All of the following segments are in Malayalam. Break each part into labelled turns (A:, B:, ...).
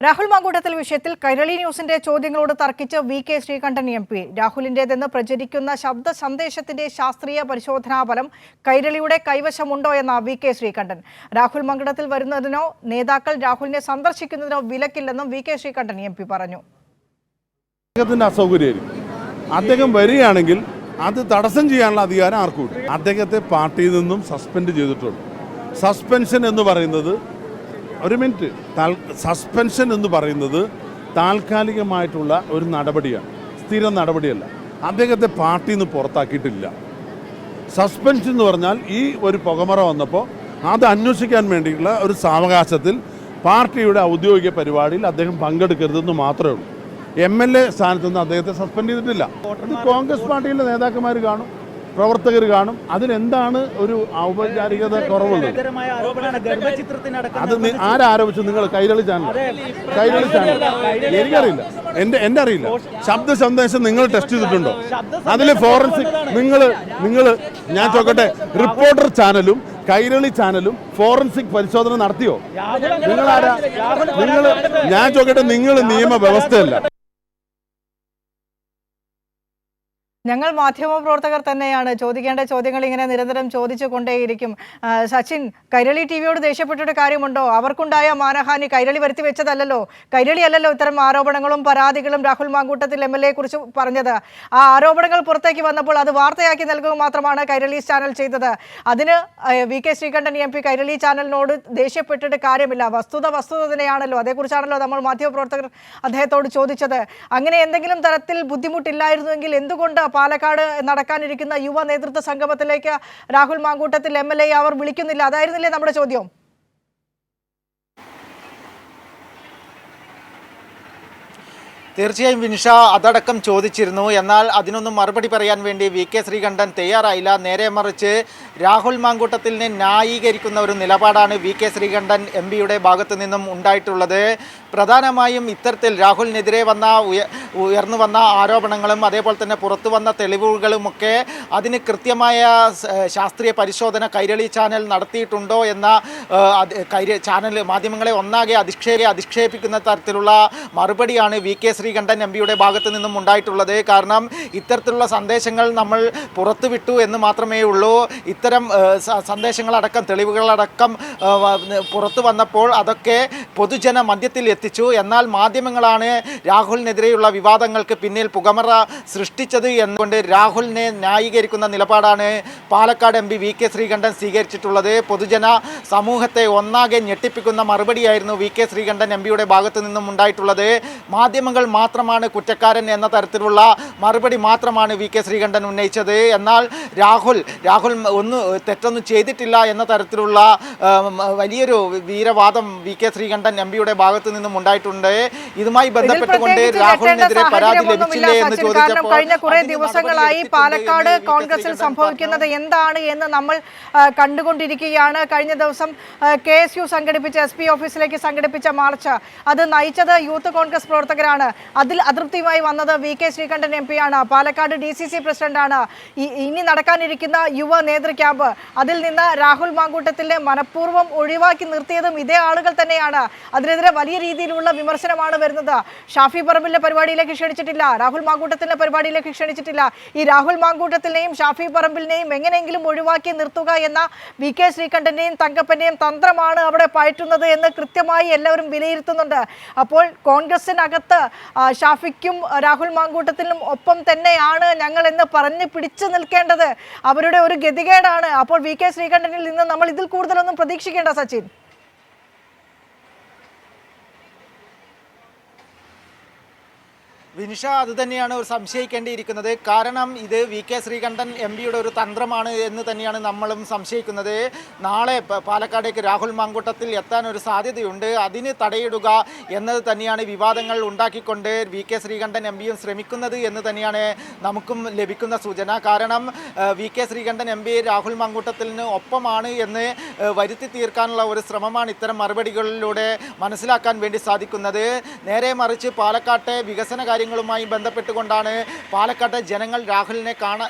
A: രാഹുൽ മാങ്കൂട്ടത്തിൽ വിഷയത്തിൽ കൈരളി ന്യൂസിന്റെ ചോദ്യങ്ങളോട് തർക്കിച്ച് V K Sreekandan M P. രാഹുലിന്റേതെന്ന് പ്രചരിക്കുന്ന ശബ്ദ സന്ദേശത്തിന്റെ ശാസ്ത്രീയ പരിശോധനാ ഫലം കൈരളിയുടെ കൈവശമുണ്ടോ എന്ന വി കെ ശ്രീകണ്ഠൻ. രാഹുൽ മങ്കടത്തിൽ വരുന്നതിനോ നേതാക്കൾ രാഹുലിനെ സന്ദർശിക്കുന്നതിനോ വിലക്കില്ലെന്നും V K Sreekandan M P പറഞ്ഞു.
B: അദ്ദേഹം വരികയാണെങ്കിൽ അത് തടസ്സം ചെയ്യാനുള്ള അധികാരം ആർക്കും അദ്ദേഹത്തെ പാർട്ടിയിൽ നിന്നും സസ്പെൻഡ് ചെയ്തിട്ടുണ്ട് സസ്പെൻഷൻ എന്ന് പറയുന്നത് ഒരു മിനിറ്റ്. സസ്പെൻഷൻ എന്ന് പറയുന്നത് താൽക്കാലികമായിട്ടുള്ള ഒരു നടപടിയാണ്. സ്ഥിര നടപടിയല്ല. അദ്ദേഹത്തെ പാർട്ടിയിൽ നിന്ന് പുറത്താക്കിയിട്ടില്ല. സസ്പെൻഷൻ എന്ന് പറഞ്ഞാൽ ഈ ഒരു പുകമറ വന്നപ്പോൾ അത് അന്വേഷിക്കാൻ വേണ്ടിയിട്ടുള്ള ഒരു സാവകാശത്തിൽ പാർട്ടിയുടെ ഔദ്യോഗിക പരിപാടിയിൽ അദ്ദേഹം പങ്കെടുക്കരുതെന്ന് മാത്രമേ ഉള്ളൂ. എം എൽ എ സ്ഥാനത്ത് നിന്ന് അദ്ദേഹത്തെ സസ്പെൻഡ് ചെയ്തിട്ടില്ല. കോൺഗ്രസ് പാർട്ടിയിലെ നേതാക്കന്മാർ കാണും. പ്രവർത്തകർ കാണും. അതിലെന്താണ് ഒരു ഔപചാരികത കുറവുള്ളത്? അത് ആരാരോപിച്ചു? നിങ്ങൾ കൈരളി ചാനൽ. കൈരളി ചാനൽ. എനിക്കറിയില്ല. എന്റെ എന്റെ അറിയില്ല ശബ്ദ സന്ദേശം നിങ്ങൾ ടെസ്റ്റ് ചെയ്തിട്ടുണ്ടോ? അതിൽ ഫോറൻസിക് നിങ്ങൾ നിങ്ങൾ ഞാൻ ചോക്കട്ടെ. റിപ്പോർട്ടർ ചാനലും കൈരളി ചാനലും ഫോറൻസിക് പരിശോധന നടത്തിയോ? നിങ്ങൾ ആരാ നിങ്ങൾ ഞാൻ ചോക്കട്ടെ നിങ്ങൾ നിയമവ്യവസ്ഥയല്ല.
A: ഞങ്ങൾ മാധ്യമപ്രവർത്തകർ തന്നെയാണ്. ചോദിക്കേണ്ട ചോദ്യങ്ങൾ ഇങ്ങനെ നിരന്തരം ചോദിച്ചു കൊണ്ടേയിരിക്കും സച്ചിൻ കൈരളി ടി വിയോട് ദേഷ്യപ്പെട്ടിട്ട് കാര്യമുണ്ടോ? അവർക്കുണ്ടായ മാനഹാനി കൈരളി വരുത്തി വെച്ചതല്ലല്ലോ. കൈരളി അല്ലല്ലോ ഇത്തരം ആരോപണങ്ങളും പരാതികളും Rahul Mamkootathil M L A കുറിച്ച് പറഞ്ഞത്. ആ ആരോപണങ്ങൾ പുറത്തേക്ക് വന്നപ്പോൾ അത് വാർത്തയാക്കി നൽകുക മാത്രമാണ് കൈരളി ചാനൽ ചെയ്തത്. അതിന് V K Sreekandan M P Kairali ചാനലിനോട് ദേഷ്യപ്പെട്ടിട്ട് കാര്യമില്ല. വസ്തുത വസ്തുത തന്നെയാണല്ലോ. അതേക്കുറിച്ചാണല്ലോ നമ്മൾ മാധ്യമപ്രവർത്തകർ അദ്ദേഹത്തോട് ചോദിച്ചത്. അങ്ങനെ എന്തെങ്കിലും തരത്തിൽ ബുദ്ധിമുട്ടില്ലായിരുന്നുവെങ്കിൽ എന്തുകൊണ്ട് പാലക്കാട് നടക്കാനിരിക്കുന്ന യുവ നേതൃത്വ സംഗമത്തിലേക്ക് Rahul Mamkootathil M L A അവർ വിളിക്കുന്നില്ല. അതായിരുന്നില്ലേ നമ്മുടെ ചോദ്യം?
C: തീർച്ചയായും വിനിഷ അതടക്കം ചോദിച്ചിരുന്നു. എന്നാൽ അതിനൊന്നും മറുപടി പറയാൻ വേണ്ടി വി കെ ശ്രീകണ്ഠൻ തയ്യാറായില്ല. നേരെ മറിച്ച് രാഹുൽ മാങ്കൂട്ടത്തിനെ ന്യായീകരിക്കുന്ന ഒരു നിലപാടാണ് വി കെ ശ്രീകണ്ഠൻ എം പിയുടെ ഭാഗത്തു നിന്നും ഉണ്ടായിട്ടുള്ളത്. പ്രധാനമായും ഇത്തരത്തിൽ രാഹുലിനെതിരെ വന്ന ഉയ ഉയർന്നു വന്ന ആരോപണങ്ങളും അതേപോലെ തന്നെ പുറത്തു വന്ന തെളിവുകളുമൊക്കെ അതിന് കൃത്യമായ ശാസ്ത്രീയ പരിശോധന കൈരളി ചാനൽ നടത്തിയിട്ടുണ്ടോ എന്ന ചാനൽ മാധ്യമങ്ങളെ ഒന്നാകെ അധിക്ഷേപ അധിക്ഷേപിക്കുന്ന തരത്തിലുള്ള മറുപടിയാണ് വി കെ ശ്രീകണ്ഠൻ എം പിയുടെ ഭാഗത്ത് നിന്നും ഉണ്ടായിട്ടുള്ളത്. കാരണം ഇത്തരത്തിലുള്ള സന്ദേശങ്ങൾ നമ്മൾ പുറത്തുവിട്ടു എന്ന് മാത്രമേ ഉള്ളൂ. ഇത്തരം സന്ദേശങ്ങളടക്കം തെളിവുകളടക്കം പുറത്തു വന്നപ്പോൾ അതൊക്കെ പൊതുജന മധ്യത്തിൽ എത്തിച്ചു. എന്നാൽ മാധ്യമങ്ങളാണ് രാഹുലിനെതിരെയുള്ള വിവാദങ്ങൾക്ക് പിന്നിൽ പുകമറ സൃഷ്ടിച്ചത് എന്നുകൊണ്ട് രാഹുലിനെ ന്യായീകരിക്കുന്ന നിലപാടാണ് Palakkad M P V K Sreekandan സ്വീകരിച്ചിട്ടുള്ളത്. പൊതുജന സമൂഹത്തെ ഒന്നാകെ ഞെട്ടിപ്പിക്കുന്ന മറുപടിയായിരുന്നു വി കെ ശ്രീകണ്ഠൻ എം പിയുടെ ഭാഗത്തു നിന്നും ഉണ്ടായിട്ടുള്ളത്. മാധ്യമങ്ങൾ മാത്രമാണ് കുറ്റക്കാരൻ എന്ന തരത്തിലുള്ള മറുപടി മാത്രമാണ് വി കെ ശ്രീകണ്ഠൻ ഉന്നയിച്ചത്. എന്നാൽ രാഹുൽ രാഹുൽ ഒന്ന് തെറ്റൊന്നും ചെയ്തിട്ടില്ല എന്ന തരത്തിലുള്ള വലിയൊരു വീരവാദം വി കെ ശ്രീകണ്ഠൻ എം പിയുടെ ഭാഗത്ത് നിന്നും ഉണ്ടായിട്ടുണ്ട്. ഇതുമായി ബന്ധപ്പെട്ടുകൊണ്ട് രാഹുലിനെതിരെ പരാതി ലഭിച്ചില്ലേ എന്ന് ചോദിച്ചപ്പോൾ
A: കഴിഞ്ഞ കുറെ ദിവസങ്ങളായി പാലക്കാട് കോൺഗ്രസിൽ സംഭവിക്കുന്നത് എന്താണ് എന്ന് നമ്മൾ കണ്ടുകൊണ്ടിരിക്കുകയാണ്. കഴിഞ്ഞ ദിവസം കെ എസ് യു സംഘടിപ്പിച്ച എസ് പി ഓഫീസിലേക്ക് സംഘടിപ്പിച്ച മാർച്ച് അത് നയിച്ചത് യൂത്ത് കോൺഗ്രസ് പ്രവർത്തകരാണ്. അതിൽ അതൃപ്തിയുമായി വന്നത് വി കെ ശ്രീകണ്ഠൻ എം പിയാണ് പാലക്കാട് ഡി സി സി പ്രസിഡന്റാണ് ഇനി നടക്കാനിരിക്കുന്ന യുവ നേതൃ ക്യാമ്പ് അതിൽ നിന്ന് രാഹുൽ മാങ്കൂട്ടത്തിനെ മനഃപൂർവം ഒഴിവാക്കി നിർത്തിയതും ഇതേ ആളുകൾ തന്നെയാണ്. അതിനെതിരെ വലിയ രീതിയിലുള്ള വിമർശനമാണ് വരുന്നത്. ഷാഫി പറമ്പിലിന്റെ പരിപാടിയിലേക്ക് ക്ഷണിച്ചിട്ടില്ല. രാഹുൽ മാങ്കൂട്ടത്തിന്റെ പരിപാടിയിലേക്ക് ക്ഷണിച്ചിട്ടില്ല. ഈ രാഹുൽ മാങ്കൂട്ടത്തിനെയും ഷാഫി പറമ്പിലിനെയും എങ്ങനെയെങ്കിലും ഒഴിവാക്കി നിർത്തുക എന്ന വി കെ ശ്രീകണ്ഠന്റെയും തങ്കപ്പന്റെയും തന്ത്രമാണ് അവിടെ പയറ്റുന്നത് എന്ന് കൃത്യമായി എല്ലാവരും വിലയിരുത്തുന്നുണ്ട്. അപ്പോൾ കോൺഗ്രസിനകത്ത് ഷാഫിക്കും രാഹുൽ മാങ്കൂട്ടത്തിനും ഒപ്പം തന്നെയാണ് ഞങ്ങൾ എന്ന് പറഞ്ഞ് പിടിച്ചു നിൽക്കേണ്ടത്. അവരുടെ ഒരു ഗതികേടാണ്. അപ്പോൾ വി കെ ശ്രീകണ്ഠനിൽ നിന്ന് നമ്മൾ ഇതിൽ കൂടുതലൊന്നും പ്രതീക്ഷിക്കേണ്ട സച്ചിൻ.
C: വിനിഷ അത് തന്നെയാണ് ഒരു സംശയിക്കേണ്ടിയിരിക്കുന്നത്. കാരണം ഇത് വി കെ ശ്രീകണ്ഠൻ എം പിയുടെ ഒരു തന്ത്രമാണ് എന്ന് തന്നെയാണ് നമ്മളും സംശയിക്കുന്നത്. നാളെ പാലക്കാടേക്ക് രാഹുൽ മാങ്കൂട്ടത്തിൽ എത്താൻ ഒരു സാധ്യതയുണ്ട്. അതിന് തടയിടുക എന്നത് തന്നെയാണ് വിവാദങ്ങൾ ഉണ്ടാക്കിക്കൊണ്ട് വി കെ ശ്രീകണ്ഠൻ എം പിയും ശ്രമിക്കുന്നത് എന്ന് തന്നെയാണ് നമുക്കും ലഭിക്കുന്ന സൂചന. കാരണം V K Sreekandan M P Rahul മാങ്കൂട്ടത്തിന് ഒപ്പമാണ് എന്ന് വരുത്തി തീർക്കാനുള്ള ഒരു ശ്രമമാണ് ഇത്തരം മറുപടികളിലൂടെ മനസ്സിലാക്കാൻ വേണ്ടി സാധിക്കുന്നത്. നേരെ മറിച്ച് പാലക്കാട്ടെ വികസന കാര്യങ്ങളുമായി ബന്ധപ്പെട്ടുകൊണ്ടാണ് പാലക്കാട്ടെ ജനങ്ങൾ രാഹുലിനെ കാണാൻ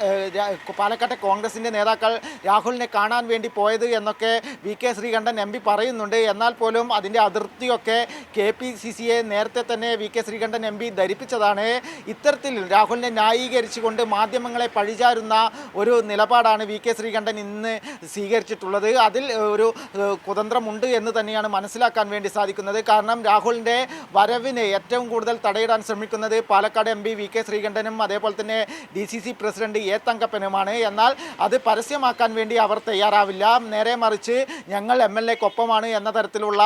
C: പാലക്കാട്ടെ കോൺഗ്രസിന്റെ നേതാക്കൾ രാഹുലിനെ കാണാൻ വേണ്ടി പോയത് എന്നൊക്കെ V K Sreekandan M P പറയുന്നുണ്ട്. എന്നാൽ പോലും അതിന്റെ അതിർത്തിയൊക്കെ കെ പി സി സിയെ നേരത്തെ തന്നെ V K Sreekandan M P ധരിപ്പിച്ചതാണ്. ഇത്തരത്തിൽ രാഹുലിനെ ന്യായീകരിച്ചുകൊണ്ട് മാധ്യമങ്ങളെ പഴിചാരുന്ന ഒരു നിലപാടാണ് വി കെ ശ്രീകണ്ഠൻ ഇന്ന് സ്വീകരിച്ചിട്ടുള്ളത്. അതിൽ ഒരു കുതന്ത്രമുണ്ട് എന്ന് തന്നെയാണ് മനസ്സിലാക്കാൻ വേണ്ടി സാധിക്കുന്നത്. കാരണം രാഹുലിന്റെ വരവിനെ ഏറ്റവും കൂടുതൽ തടയിടാൻ ശ്രമിക്കുന്നത് Palakkad M P V K ശ്രീകണ്ഠനും അതേപോലെ തന്നെ D C C president A തങ്കപ്പനുമാണ്. എന്നാൽ അത് പരസ്യമാക്കാൻ വേണ്ടി അവർ തയ്യാറാവില്ല. നേരെ മറിച്ച് ഞങ്ങൾ എം എൽ എക്കൊപ്പമാണ് എന്ന തരത്തിലുള്ള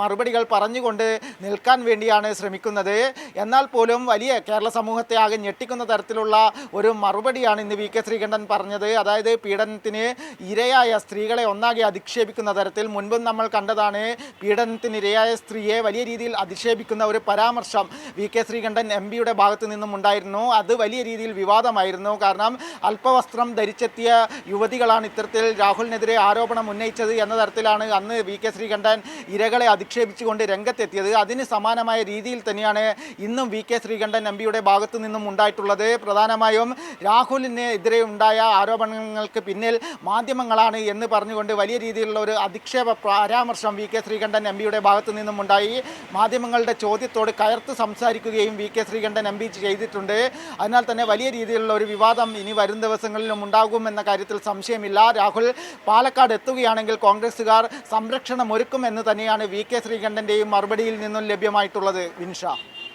C: മറുപടികൾ പറഞ്ഞുകൊണ്ട് നിൽക്കാൻ വേണ്ടിയാണ് ശ്രമിക്കുന്നത്. എന്നാൽ പോലും വലിയ കേരള സമൂഹത്തെ ആകെ ഞെട്ടിക്കുന്ന തരത്തിലുള്ള ഒരു മറുപടിയാണ് ഇന്ന് വി കെ ശ്രീകണ്ഠൻ പറഞ്ഞത്. അതായത് പീഡനത്തിന് ഇരയായ സ്ത്രീകളെ ഒന്നാകെ അധിക്ഷേപിക്കുന്ന തരത്തിൽ മുൻപും നമ്മൾ കണ്ടതാണ് പീഡനത്തിന് ഇരയായ സ്ത്രീയെ വലിയ രീതിയിൽ അധിക്ഷേപിക്കുന്ന ഒരു പരാമർശം വി കെ ശ്രീകണ്ഠൻ എം പിയുടെ ഭാഗത്തു നിന്നും ഉണ്ടായിരുന്നു. അത് വലിയ രീതിയിൽ വിവാദമായിരുന്നു. കാരണം അല്പവസ്ത്രം ധരിച്ചെത്തിയ യുവതികളാണ് ഇത്തരത്തിൽ രാഹുലിനെതിരെ ആരോപണം ഉന്നയിച്ചത് എന്ന തരത്തിലാണ് അന്ന് വി കെ ശ്രീകണ്ഠൻ ഇരകളെ അധിക്ഷേപിച്ചുകൊണ്ട് രംഗത്തെത്തിയത്. അതിന് സമാനമായ രീതിയിൽ തന്നെയാണ് ഇന്നും വി കെ ശ്രീകണ്ഠൻ എം പിയുടെ ഭാഗത്തു നിന്നും ഉണ്ടായിട്ടുള്ളത്. പ്രധാനമായും രാഹുലിനെതിരെ ഉണ്ടായ ആരോപണങ്ങൾക്ക് പിന്നിൽ മാധ്യമങ്ങളാണ് എന്ന് പറഞ്ഞുകൊണ്ട് വലിയ രീതിയിലുള്ള ഒരു അധിക്ഷേപ പരാമർശം വി കെ ശ്രീകണ്ഠൻ എം പിയുടെ ഭാഗത്തു നിന്നും ഉണ്ടായി. മാധ്യമങ്ങളുടെ ചോദ്യത്തോട് കയർത്ത് സംസാരിക്കുകയും V K Sreekandan M P ചെയ്തിട്ടുണ്ട്. അതിനാൽ തന്നെ വലിയ രീതിയിലുള്ള ഒരു വിവാദം ഇനി വരും ദിവസങ്ങളിലും ഉണ്ടാകുമെന്ന കാര്യത്തിൽ സംശയമില്ല. രാഹുൽ പാലക്കാട് എത്തുകയാണെങ്കിൽ കോൺഗ്രസുകാർ സംരക്ഷണം ഒരുക്കും എന്ന് തന്നെയാണ് വി കെ ശ്രീകണ്ഠന്റെയും മറുപടിയിൽ നിന്നും ലഭ്യമായിട്ടുള്ളത് വിൻഷ.